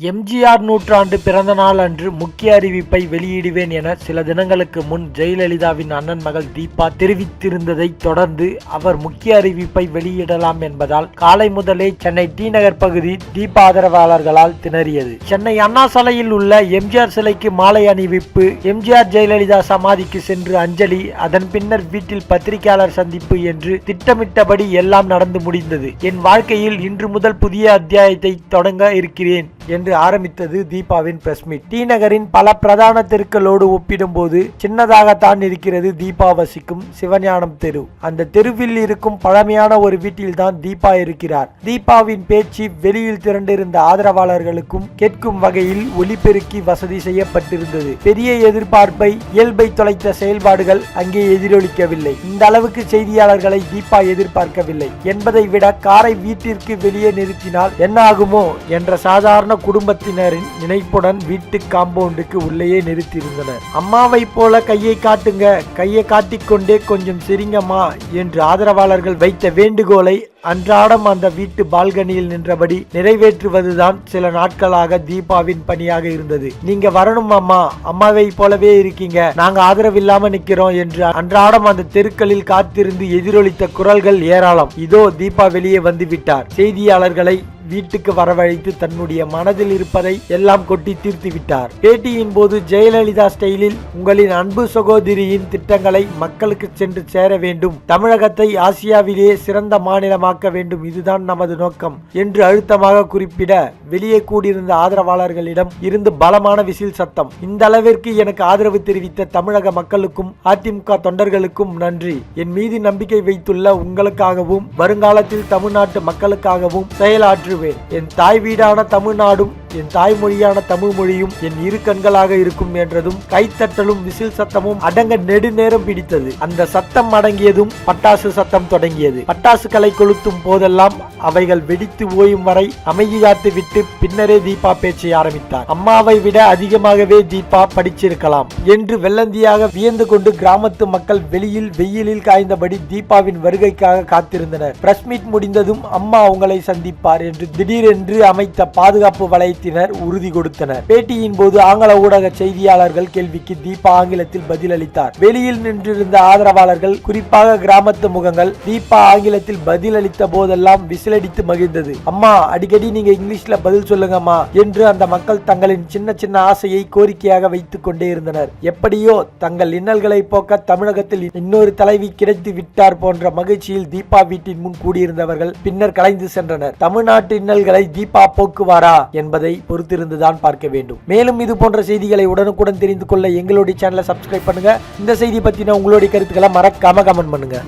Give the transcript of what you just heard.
எம்ஜிஆர் நூற்றாண்டு பிறந்த நாள் அன்று முக்கிய அறிவிப்பை வெளியிடுவேன் என சில தினங்களுக்கு முன் ஜெயலலிதாவின் அண்ணன் மகள் தீபா தெரிவித்திருந்ததை தொடர்ந்து அவர் முக்கிய அறிவிப்பை வெளியிடலாம் என்பதால் காலை முதலே சென்னை டி நகர் பகுதி தீபா ஆதரவாளர்களால் திணறியது. சென்னை அண்ணா சாலையில் உள்ள எம்ஜிஆர் சிலைக்கு மாலை அணிவிப்பு எம்ஜிஆர் ஜெயலலிதா சமாதிக்கு சென்று அஞ்சலி அதன் பின்னர் வீட்டில் பத்திரிகையாளர் சந்திப்பு என்று திட்டமிட்டபடி எல்லாம் நடந்து முடிந்தது. என் வாழ்க்கையில் இன்று முதல் புதிய அத்தியாயத்தை தொடங்க இருக்கிறேன். என்று ஆரம்பித்தது தீபாவின் பிரஸ் மீட் டி நகரின் பல பிரதான தெருக்களோடு ஒப்பிடும்போது சின்னதாகத்தான் இருக்கிறது தீபா வசிக்கும் சிவஞானம் தெரு. அந்த தெருவில் இருக்கும் பழமையான ஒரு வீட்டில்தான் தீபா இருக்கிறார். தீபாவின் பேச்சு வெளியில் திரண்டிருந்த ஆதரவாளர்களுக்கும் கேட்கும் வகையில் ஒலிபெருக்கி வசதி செய்யப்பட்டிருந்தது. பெரிய எதிர்பார்ப்பை இயல்பை தொலைத்த செயல்பாடுகள் அங்கே எதிரொலிக்கவில்லை. இந்த அளவுக்கு செய்தியாளர்களை தீபா எதிர்பார்க்கவில்லை. என்பதை விட காரை வீட்டிற்கு வெளியே நிறுத்தினால் என்ன ஆகுமோ என்ற சாதாரண குடும்பத்தினரின் நினைப்புடன் வீட்டு காம்பவுண்டுக்கு உள்ளேயே நிறுத்தியிருந்தனர். அம்மாவை போல கையை காட்டுங்க கையை காட்டிக்கொண்டே கொஞ்சம் சிரிங்கம்மா என்று ஆதரவாளர்கள் வைத்த வேண்டுகோளை அன்றாடம் அந்த வீட்டு பால்கனியில் நின்றபடி நிறைவேற்றுவதுதான் சில நாட்களாக தீபாவின் பணியாக இருந்தது. நீங்க வரணும் அம்மா அம்மாவை போலவே இருக்கீங்க நாங்க ஆதரவு இல்லாம நிக்கிறோம் என்று அன்றாடம் அந்த தெருக்களில் காத்திருந்து எதிரொலித்த குரல்கள் ஏராளம். இதோ தீபா வெளியே வந்து விட்டார். செய்தியாளர்களை வீட்டுக்கு வரவழைத்து தன்னுடைய மனதில் இருப்பதை எல்லாம் கொட்டி தீர்த்து விட்டார். பேட்டியின் போது ஜெயலலிதா ஸ்டைலில் உங்களின் அன்பு சகோதரியின் திட்டங்களை மக்களுக்கு சென்று சேர வேண்டும். தமிழகத்தை ஆசியாவிலேயே சிறந்த மாநிலமாக்க வேண்டும். இதுதான் நமது நோக்கம் என்று அழுத்தமாக குறிப்பிட வெளியே கூடியிருந்த ஆதரவாளர்களிடம் இருந்து பலமான விசில் சத்தம். இந்த அளவிற்கு எனக்கு ஆதரவு தெரிவித்த தமிழக மக்களுக்கும் அதிமுக தொண்டர்களுக்கும் நன்றி. என் மீது நம்பிக்கை வைத்துள்ள உங்களுக்காகவும் வருங்காலத்தில் தமிழ்நாட்டு மக்களுக்காகவும் செயலாற்று செயலாற்றுவேன் என் தாய் வீடான தமிழ்நாடும் என் தாய்மொழியான தமிழ் மொழியும் என் இரு கண்களாக இருக்கும் என்றதும் கைத்தட்டலும் விசில் சத்தமும் அடங்க நெடுநேரம் பிடித்தது. அந்த சத்தம் அடங்கியதும் பட்டாசு சத்தம் தொடங்கியது. பட்டாசுகளை கொளுத்தும் போதெல்லாம் அவைகள் வெடித்து ஓயும் வரை அமைதி காத்து விட்டு பின்னரே தீபா பேச்சை ஆரம்பித்தார். அம்மாவை விட அதிகமாகவே தீபா படிச்சிருக்கலாம் என்று வெள்ளந்தியாக வியந்து கொண்டு கிராமத்து மக்கள் வெளியில் வெயிலில் காய்ந்தபடி தீபாவின் வருகைக்காக காத்திருந்தனர். பிரஸ் மீட் முடிந்ததும் அம்மா அவங்களை சந்திப்பார் என்று திடீரென்று அமைத்த பாதுகாப்பு வளையத்தினர் உறுதி கொடுத்தனர். பேட்டியின் போது ஆங்கில ஊடக செய்தியாளர்கள் கேள்விக்கு தீபா ஆங்கிலத்தில் பதிலளித்தார். வெளியில் நின்றிருந்த ஆதரவாளர்கள் குறிப்பாக கிராமத்து முகங்கள் தீபா ஆங்கிலத்தில் பதிலளித்த போதெல்லாம் விசிலடித்து மகிழ்ந்தது. அம்மா அடிக்கடி நீங்க இங்கிலீஷ்ல பதில் சொல்லுங்கம்மா என்று அந்த மக்கள் தங்களின் சின்ன சின்ன ஆசையை கோரிக்கையாக வைத்துக் கொண்டே இருந்தனர். எப்படியோ தங்கள் இன்னல்களை போக்க தமிழகத்தில் இன்னொரு தலைவி கிடைத்து விட்டார் போன்ற மகிழ்ச்சியில் தீபா வீட்டின் முன் கூடியிருந்தவர்கள் பின்னர் கலைந்து சென்றனர். தமிழ்நாட்டு இன்னல்களை தீபா போக்குவாரா என்பதை பொறுத்திருந்துதான் பார்க்க வேண்டும். மேலும் இது போன்ற செய்திகளை உடனுக்குடன் தெரிந்து கொள்ள எங்களுடைய சேனலை சப்ஸ்கிரைப் பண்ணுங்க. இந்த செய்தி பத்தின உங்களுடைய கருத்துக்களை மறக்காம கமெண்ட் பண்ணுங்க.